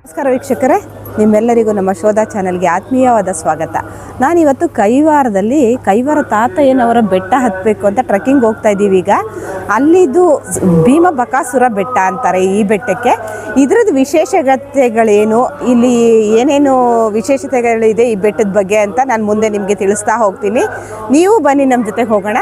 ನಮಸ್ಕಾರ ವೀಕ್ಷಕರೇ, ನಿಮ್ಮೆಲ್ಲರಿಗೂ ನಮ್ಮ ಶೋಧ ಚಾನಲ್ಗೆ ಆತ್ಮೀಯವಾದ ಸ್ವಾಗತ. ನಾನಿವತ್ತು ಕೈವಾರದಲ್ಲಿ, ಕೈವಾರ ತಾತಯ್ಯನವರ ಬೆಟ್ಟ ಹತ್ತಬೇಕು ಅಂತ ಟ್ರೆಕ್ಕಿಂಗ್ ಹೋಗ್ತಾ ಇದ್ದೀವಿ ಈಗ. ಅಲ್ಲಿದು ಭೀಮ ಬಕಾಸುರ ಬೆಟ್ಟ ಅಂತಾರೆ ಈ ಬೆಟ್ಟಕ್ಕೆ. ಇದರದ್ದು ವಿಶೇಷತೆಗಳೇನು ಇಲ್ಲಿ ಏನೇನು ವಿಶೇಷತೆಗಳಿದೆ ಈ ಬೆಟ್ಟದ ಬಗ್ಗೆ ಅಂತ ನಾನು ಮುಂದೆ ನಿಮಗೆ ತಿಳಿಸ್ತಾ ಹೋಗ್ತೀನಿ. ನೀವು ಬನ್ನಿ ನಮ್ಮ ಜೊತೆಗೆ ಹೋಗೋಣ.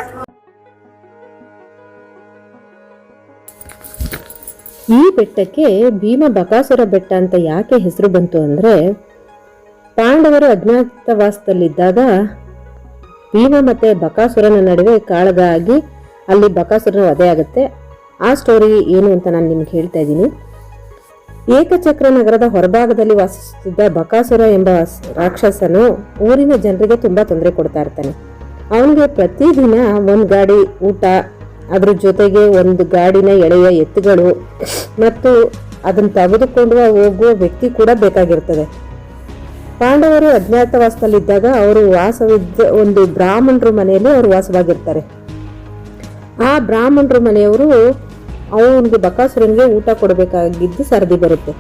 ಈ ಬೆಟ್ಟಕ್ಕೆ ಭೀಮ ಬಕಾಸುರ ಬೆಟ್ಟ ಅಂತ ಯಾಕೆ ಹೆಸರು ಬಂತು ಅಂದರೆ, ಪಾಂಡವರು ಅಜ್ಞಾತವಾಸದಲ್ಲಿದ್ದಾಗ ಭೀಮ ಮತ್ತು ಬಕಾಸುರನ ನಡುವೆ ಕಾಳಗ ಆಗಿ ಅಲ್ಲಿ ಬಕಾಸುರನ ವಧೆ ಆಗುತ್ತೆ. ಆ ಸ್ಟೋರಿ ಏನು ಅಂತ ನಾನು ನಿಮ್ಗೆ ಹೇಳ್ತಾ ಇದ್ದೀನಿ. ಏಕಚಕ್ರ ನಗರದ ಹೊರಭಾಗದಲ್ಲಿ ವಾಸಿಸುತ್ತಿದ್ದ ಬಕಾಸುರ ಎಂಬ ರಾಕ್ಷಸನು ಊರಿನ ಜನರಿಗೆ ತುಂಬ ತೊಂದರೆ ಕೊಡ್ತಾ ಇರ್ತಾನೆ. ಅವನಿಗೆ ಪ್ರತಿದಿನ ಒಂದು ಗಾಡಿ ಊಟ ಅದ್ರ ಜೊತೆಗೆ ಒಂದು ಗಾಡಿನ ಎಳೆಯ ಎತ್ತುಗಳು ಮತ್ತು ಅದನ್ನು ತೆಗೆದುಕೊಂಡು ಹೋಗುವ ವ್ಯಕ್ತಿ ಕೂಡ ಬೇಕಾಗಿರ್ತದೆ. ಪಾಂಡವರು ಅಜ್ಞಾತವಾಸದಲ್ಲಿದ್ದಾಗ ಅವರು ವಾಸವಿದ್ದ ಒಂದು ಬ್ರಾಹ್ಮಣರ ಮನೆಯಲ್ಲಿ ಅವರು ವಾಸವಾಗಿರ್ತಾರೆ. ಆ ಬ್ರಾಹ್ಮಣರ ಮನೆಯವರು ಅವನಿಗೆ ಬಕಾಸುರನಿಗೆ ಊಟ ಕೊಡಬೇಕಾಗಿದ್ದು ಸರದಿ ಬರುತ್ತೆ.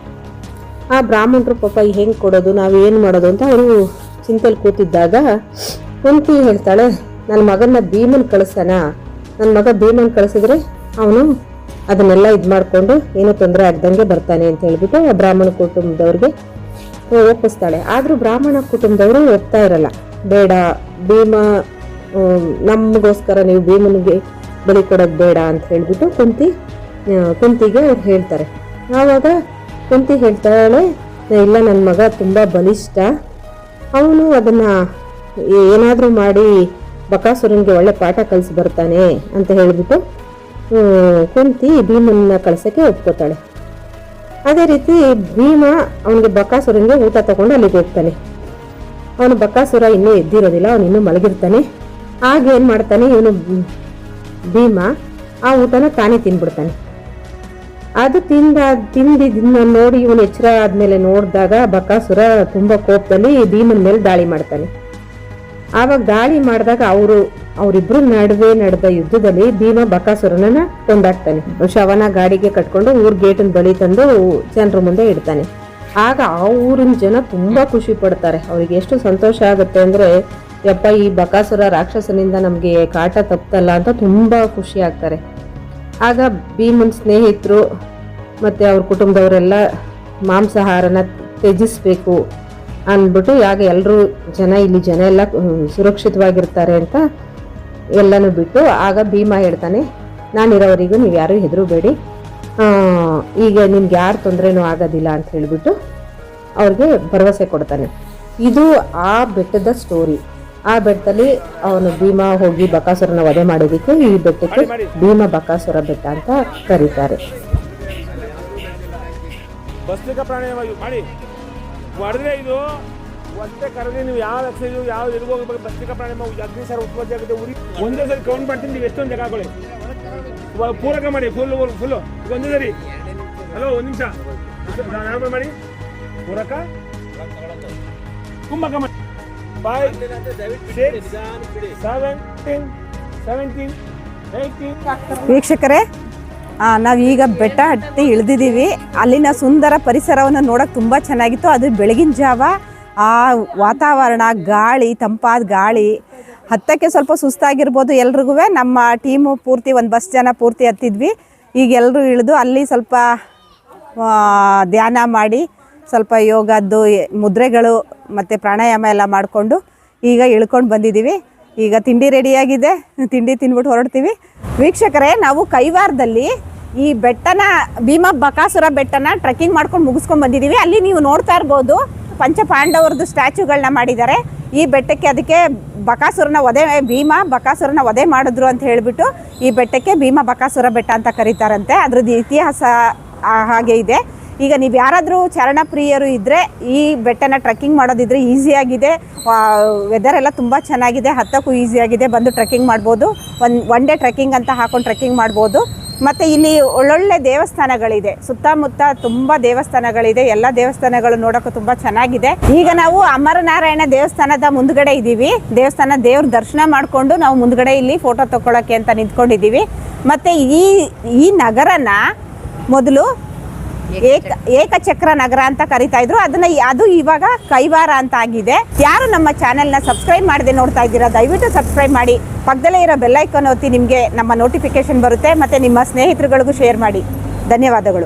ಆ ಬ್ರಾಹ್ಮಣರು ಪಾಪ ಹೆಂಗೆ ಕೊಡೋದು, ನಾವು ಏನು ಮಾಡೋದು ಅಂತ ಅವರು ಚಿಂತೆಲಿ ಕೂತಿದ್ದಾಗ ಕುಂತಿ ಹೇಳ್ತಾಳೆ ನನ್ನ ಮಗನ ಭೀಮನ್ ಕಳಿಸೋಣ ನನ್ನ ಮಗ ಭೀಮನ್ ಕಳಿಸಿದ್ರೆ ಅವನು ಅದನ್ನೆಲ್ಲ ಇದು ಮಾಡಿಕೊಂಡು ಏನೂ ತೊಂದರೆ ಆಗ್ದಂಗೆ ಬರ್ತಾನೆ ಅಂತ ಹೇಳ್ಬಿಟ್ಟು ಆ ಬ್ರಾಹ್ಮಣ ಕುಟುಂಬದವ್ರಿಗೆ ಒಪ್ಪಿಸ್ತಾಳೆ. ಆದರೂ ಬ್ರಾಹ್ಮಣ ಕುಟುಂಬದವರು ಒಪ್ತಾ ಇರಲ್ಲ. ಬೇಡ, ಭೀಮ ನಮಗೋಸ್ಕರ ನೀವು ಭೀಮನಿಗೆ ಬಲಿ ಕೊಡೋದು ಬೇಡ ಅಂತ ಹೇಳಿಬಿಟ್ಟು ಕುಂತಿ ಕುಂತಿಗೆ ಅವ್ರು ಹೇಳ್ತಾರೆ. ಆವಾಗ ಕುಂತಿ ಹೇಳ್ತಾಳೆ, ಇಲ್ಲ ನನ್ನ ಮಗ ತುಂಬ ಬಲಿಷ್ಠ. ಅವನು ಅದನ್ನು ಏನಾದರೂ ಮಾಡಿ ಬಕಾಸುರನಿಗೆ ಒಳ್ಳೆ ಪಾಠ ಕಲಿಸಿ ಬರ್ತಾನೆ ಅಂತ ಹೇಳಿಬಿಟ್ಟು ಕುಂತಿ ಭೀಮನ್ನ ಕಳ್ಸೋಕ್ಕೆ ಒಪ್ಕೋತಾಳೆ. ಅದೇ ರೀತಿ ಭೀಮ ಅವನಿಗೆ ಬಕಾಸುರನಿಗೆ ಊಟ ತಗೊಂಡು ಅಲ್ಲಿಗೆ ಹೋಗ್ತಾನೆ. ಅವನು ಬಕಾಸುರ ಇನ್ನೂ ಎದ್ದಿರೋದಿಲ್ಲ, ಅವನು ಇನ್ನೂ ಮಲಗಿರ್ತಾನೆ. ಆಗ ಏನು ಮಾಡ್ತಾನೆ, ಇವನು ಭೀಮ ಆ ಊಟನ ತಾನೇ ತಿನ್ಬಿಡ್ತಾನೆ. ಅದು ತಿಂದ ತಿಂದಿದ್ದನ್ನ ನೋಡಿ ಇವನು ಎಚ್ಚರ ಆದಮೇಲೆ ನೋಡಿದಾಗ ಬಕಾಸುರ ತುಂಬ ಕೋಪದಲ್ಲಿ ಭೀಮನ ಮೇಲೆ ದಾಳಿ ಮಾಡ್ತಾನೆ. ಆವಾಗ ದಾಳಿ ಮಾಡಿದಾಗ ಅವರು, ಅವರಿಬ್ರು ನಡುವೆ ನಡೆದ ಯುದ್ಧದಲ್ಲಿ ಭೀಮ ಬಕಾಸುರನನ್ನ ಕೊಂದಾಕ್ತಾನೆ. ಶವನ ಗಾಡಿಗೆ ಕಟ್ಕೊಂಡು ಊರ್ ಗೇಟಿನ ಬಳಿ ತಂದು ಜನರ ಮುಂದೆ ಇಡ್ತಾನೆ. ಆಗ ಆ ಊರಿನ ಜನ ತುಂಬಾ ಖುಷಿ ಪಡ್ತಾರೆ. ಅವ್ರಿಗೆ ಎಷ್ಟು ಸಂತೋಷ ಆಗುತ್ತೆ ಅಂದ್ರೆ, ಯಪ್ಪ ಈ ಬಕಾಸುರ ರಾಕ್ಷಸನಿಂದ ನಮಗೆ ಕಾಟ ತಪ್ಪಲ್ಲ ಅಂತ ತುಂಬಾ ಖುಷಿ ಆಗ್ತಾರೆ. ಆಗ ಭೀಮನ್ ಸ್ನೇಹಿತರು ಮತ್ತೆ ಅವ್ರ ಕುಟುಂಬದವರೆಲ್ಲ ಮಾಂಸಾಹಾರನ ತ್ಯಜಿಸ್ಬೇಕು. ಅಂದ್ಬಿಟ್ಟು ಯಾಕೆ ಎಲ್ಲರೂ ಜನ ಇಲ್ಲಿ ಜನ ಎಲ್ಲ ಸುರಕ್ಷಿತವಾಗಿರ್ತಾರೆ ಅಂತ ಎಲ್ಲನೂ ಬಿಟ್ಟು ಆಗ ಭೀಮ ಹೇಳ್ತಾನೆ ನಾನಿರೋವರೆಗೂ ನೀವು ಯಾರೂ ಹೆದರಬೇಡಿ. ಈಗ ನಿಮ್ಗೆ ಯಾರು ತೊಂದರೆನೂ ಆಗೋದಿಲ್ಲ ಅಂತ ಹೇಳಿಬಿಟ್ಟು ಅವ್ರಿಗೆ ಭರವಸೆ ಕೊಡ್ತಾನೆ. ಇದು ಆ ಬೆಟ್ಟದ ಸ್ಟೋರಿ ಆ ಬೆಟ್ಟದಲ್ಲಿ ಅವನು ಭೀಮ ಹೋಗಿ ಬಕಾಸುರನ ವಧೆ ಮಾಡೋದಕ್ಕೆ ಈ ಬೆಟ್ಟಕ್ಕೆ ಭೀಮ ಬಕಾಸುರ ಬೆಟ್ಟ ಅಂತ ಕರೀತಾರೆ. ಮಾಡಿದ್ರೆ ಇದು, ಒಂದೇ ಕರೆದ್ರೆ ನೀವು ಯಾವ ಎಕ್ಸೈಸು ಯಾವ ಎಲ್ಲಿಗೆ ಹೋಗಬೇಕು ಬಸ್ತಿಕ ಪ್ರಾಣಿ ಅಗ್ನಿ ಸರ್ ಉತ್ಪತ್ತಿ ಆಗುತ್ತೆ, ಉರಿ ಒಂದೇ ಸರಿ ಕೌಂಟ್ ಮಾಡ್ತೀನಿ, ನೀವು ಎಷ್ಟೊಂದು ಜಾಗ ಹಾಕೊಳ್ಳಿ. ಪೂರಕ ಮಾಡಿ ಫುಲ್ ಫುಲ್ಲು ಈಗ ಒಂದೇ ಸರಿ. ಹಲೋ ಒಂದು ನಿಮಿಷ. ಯಾವ ಮಾಡಿ. ಪೂರಕ. ಕುಂಭಕ ಮಾಡಿ. Five six seventeen seventeen eighteen ವೀಕ್ಷಕರೇ ನಾವೀಗ ಬೆಟ್ಟ ಹತ್ತಿ ಇಳಿದಿದ್ದೀವಿ. ಅಲ್ಲಿನ ಸುಂದರ ಪರಿಸರವನ್ನು ನೋಡೋಕೆ ತುಂಬ ಚೆನ್ನಾಗಿತ್ತು. ಅದು ಬೆಳಗಿನ ಜಾವ. ಆ ವಾತಾವರಣ, ಗಾಳಿ, ತಂಪಾದ ಗಾಳಿ. ಹತ್ತಕ್ಕೆ ಸ್ವಲ್ಪ ಸುಸ್ತಾಗಿರ್ಬೋದು ಎಲ್ರಿಗೂ ನಮ್ಮ ಟೀಮು ಪೂರ್ತಿ ಒಂದು ಬಸ್ ಜನ ಪೂರ್ತಿ ಹತ್ತಿದ್ವಿ. ಈಗ ಎಲ್ಲರೂ ಇಳಿದು ಅಲ್ಲಿ ಸ್ವಲ್ಪ ಧ್ಯಾನ ಮಾಡಿ, ಸ್ವಲ್ಪ ಯೋಗದ್ದು, ಮುದ್ರೆಗಳು ಮತ್ತು ಪ್ರಾಣಾಯಾಮ ಎಲ್ಲ ಮಾಡಿಕೊಂಡು ಈಗ ಇಳ್ಕೊಂಡು ಬಂದಿದ್ದೀವಿ. ಈಗ ತಿಂಡಿ ರೆಡಿಯಾಗಿದೆ. ತಿಂಡಿ ತಿನ್ಬಿಟ್ಟು ಹೊರಡ್ತೀವಿ. ವೀಕ್ಷಕರೇ, ನಾವು ಕೈವಾರದಲ್ಲಿ ಈ ಬೆಟ್ಟನ, ಭೀಮ ಬಕಾಸುರ ಬೆಟ್ಟನ ಟ್ರೆಕ್ಕಿಂಗ್ ಮಾಡ್ಕೊಂಡು ಮುಗಿಸ್ಕೊಂಡು ಬಂದಿದ್ದೀವಿ ಅಲ್ಲಿ ನೀವು ನೋಡ್ತಾ ಇರ್ಬೋದು ಪಂಚ ಪಾಂಡವರದ್ದು ಸ್ಟ್ಯಾಚುಗಳನ್ನ ಮಾಡಿದ್ದಾರೆ. ಈ ಬೆಟ್ಟಕ್ಕೆ ಅದಕ್ಕೆ ಬಕಾಸುರನ ವಧೆ, ಭೀಮ ಬಕಾಸುರನ ವಧೆ ಮಾಡಿದ್ರು ಅಂತ ಹೇಳಿಬಿಟ್ಟು ಈ ಬೆಟ್ಟಕ್ಕೆ ಭೀಮ ಬಕಾಸುರ ಬೆಟ್ಟ ಅಂತ ಕರೀತಾರಂತೆ. ಅದ್ರದ್ದು ಇತಿಹಾಸ ಹಾಗೆ ಇದೆ. ಈಗ ನೀವು ಯಾರಾದರೂ ಚರಣಪ್ರಿಯರು ಇದ್ದರೆ ಈ ಬೆಟ್ಟನ ಟ್ರೆಕ್ಕಿಂಗ್ ಮಾಡೋದಿದ್ರೆ ಈಸಿಯಾಗಿದೆ ವೆದರ್ ಎಲ್ಲ ತುಂಬ ಚೆನ್ನಾಗಿದೆ, ಹತ್ತಕ್ಕೂ ಈಸಿಯಾಗಿದೆ ಬಂದು ಟ್ರೆಕ್ಕಿಂಗ್ ಮಾಡ್ಬೋದು. ಒನ್ ಒನ್ ಡೇ ಟ್ರೆಕ್ಕಿಂಗ್ ಅಂತ ಹಾಕೊಂಡು ಟ್ರೆಕ್ಕಿಂಗ್ ಮಾಡ್ಬೋದು. ಮತ್ತು ಇಲ್ಲಿ ಒಳ್ಳೊಳ್ಳೆ ದೇವಸ್ಥಾನಗಳಿದೆ. ಸುತ್ತಮುತ್ತ ತುಂಬ ದೇವಸ್ಥಾನಗಳಿದೆ. ಎಲ್ಲ ದೇವಸ್ಥಾನಗಳು ನೋಡೋಕ್ಕೂ ತುಂಬ ಚೆನ್ನಾಗಿದೆ. ಈಗ ನಾವು ಅಮರನಾರಾಯಣ ದೇವಸ್ಥಾನದ ಮುಂದ್ಗಡೆ ಇದ್ದೀವಿ. ದೇವಸ್ಥಾನ ದೇವ್ರ ದರ್ಶನ ಮಾಡಿಕೊಂಡು ನಾವು ಮುಂದ್ಗಡೆ ಇಲ್ಲಿ ಫೋಟೋ ತಗೊಳಕ್ಕೆ ಅಂತ ನಿಂತ್ಕೊಂಡಿದ್ದೀವಿ. ಮತ್ತು ಈ ಈ ನಗರನ ಮೊದಲು ಏಕ ಏಕಚಕ್ರ ನಗರ ಅಂತ ಕರಿತಾ ಇದ್ರು. ಅದನ್ನ ಅದು ಇವಾಗ ಕೈವಾರ ಅಂತ ಆಗಿದೆ. ಯಾರು ನಮ್ಮ ಚಾನೆಲ್ನ ಸಬ್ಸ್ಕ್ರೈಬ್ ಮಾಡದೆ ನೋಡ್ತಾ ಇದ್ದೀರಾ, ದಯವಿಟ್ಟು ಸಬ್ಸ್ಕ್ರೈಬ್ ಮಾಡಿ. ಪಕ್ಕದಲ್ಲೇ ಇರೋ ಬೆಲ್ಲೈಕನ್ ಒತ್ತಿ ನಿಮಗೆ ನಮ್ಮ ನೋಟಿಫಿಕೇಶನ್ ಬರುತ್ತೆ. ಮತ್ತೆ ನಿಮ್ಮ ಸ್ನೇಹಿತರುಗಳಿಗೂ ಶೇರ್ ಮಾಡಿ. ಧನ್ಯವಾದಗಳು.